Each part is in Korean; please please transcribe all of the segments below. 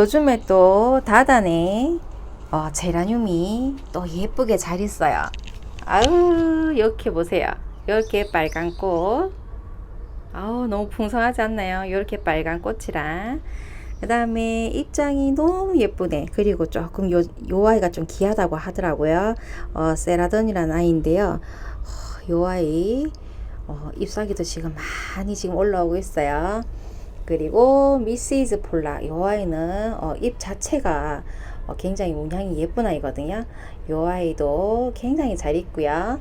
요즘에 또 다단에 어, 제라늄이 또 예쁘게 잘 있어요. 아우 이렇게 보세요. 이렇게 빨간 꽃. 아우 너무 풍성하지 않나요? 이렇게 빨간 꽃이랑 그 다음에 입장이 너무 예쁘네. 그리고 조금 요, 요 아이가 좀 귀하다고 하더라고요. 어, 세라던이라는 아이인데요. 어, 요 아이 어, 잎사귀도 지금 많이 지금 올라오고 있어요. 그리고 미시즈 폴라 요 아이는 어, 잎 자체가 어, 굉장히 문양이 예쁜 아이거든요. 요 아이도 굉장히 잘 있고요.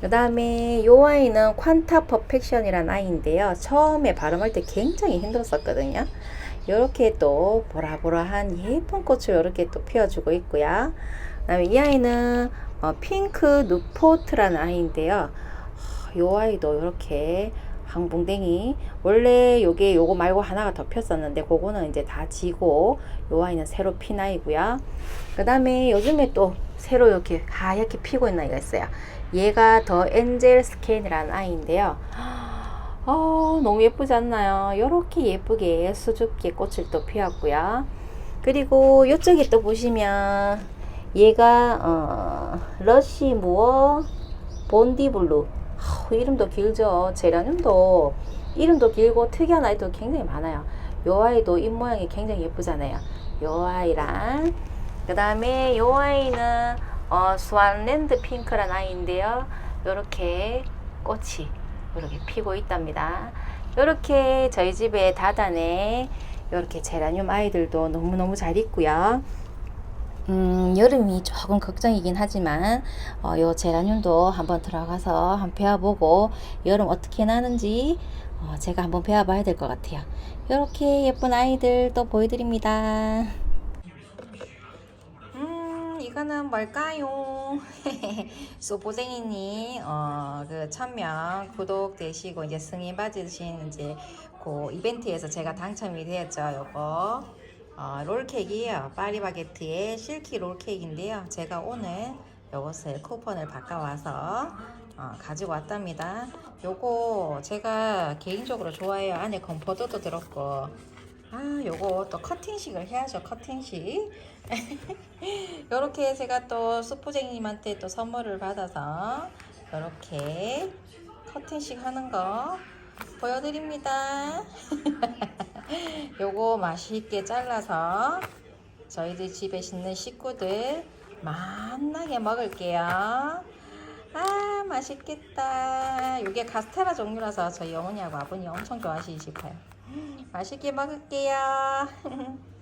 그 다음에 요 아이는 퀀타 퍼펙션이라는 아이인데요. 처음에 발음할 때 굉장히 힘들었었거든요. 이렇게 또 보라보라한 예쁜 꽃을 이렇게 또 피워주고 있고요. 그 다음에 이 아이는 어, 핑크 누포트라는 아이인데요. 어, 요 아이도 이렇게 항봉댕이 원래 요게 요거 말고 하나가 더 폈었는데 그거는 이제 다 지고 요 아이는 새로 핀 아이고요. 그 다음에 요즘에 또 새로 이렇게 하얗게 피고 있는 아이가 있어요. 얘가 더 엔젤 스캔이라는 아이인데요. 어, 너무 예쁘지 않나요? 이렇게 예쁘게 수줍게 꽃을 또 피웠고요. 그리고 이쪽에 또 보시면 얘가 어, 러시 무어 본디 블루 어, 이름도 길죠. 제라늄도 이름도 길고 특이한 아이도 굉장히 많아요. 요 아이도 잎 모양이 굉장히 예쁘잖아요. 요 아이랑 그 다음에 요 아이는 어, 스완랜드 핑크란 아이인데요. 요렇게 꽃이 이렇게 피고 있답니다. 이렇게 저희 집에 다단에 이렇게 제라늄 아이들도 너무너무 잘 있고요. 음, 여름이 조금 걱정이긴 하지만 어, 요 제라늄도 한번 들어가서 한번 배워보고 여름 어떻게 나는지 어, 제가 한번 배워봐야 될 것 같아요. 이렇게 예쁜 아이들 또 보여드립니다. 음, 이거는 뭘까요? 소보쟁이님, 어, 그, 천명 구독되시고, 이제 승인 받으신, 이제, 그 이벤트에서 제가 당첨이 되었죠, 요거. 어, 롤케이크예요. 파리바게트의 실키 롤케이크인데요. 제가 오늘 요것을 쿠폰을 바꿔와서 어, 가지고 왔답니다. 요거 제가 개인적으로 좋아해요. 안에 건포도도 들었고. 아, 요거 또 커팅식을 해야죠. 커팅식. 요렇게 제가 또 수포쟁이님한테 또 선물을 받아서 요렇게 커팅식 하는 거 보여드립니다. 요거 맛있게 잘라서 저희들 집에 있는 식구들 맛나게 먹을게요. 아, 맛있겠다. 요게 카스테라 종류라서 저희 어머니하고 아버님 엄청 좋아하시실 거예요. 맛있게 먹을게요.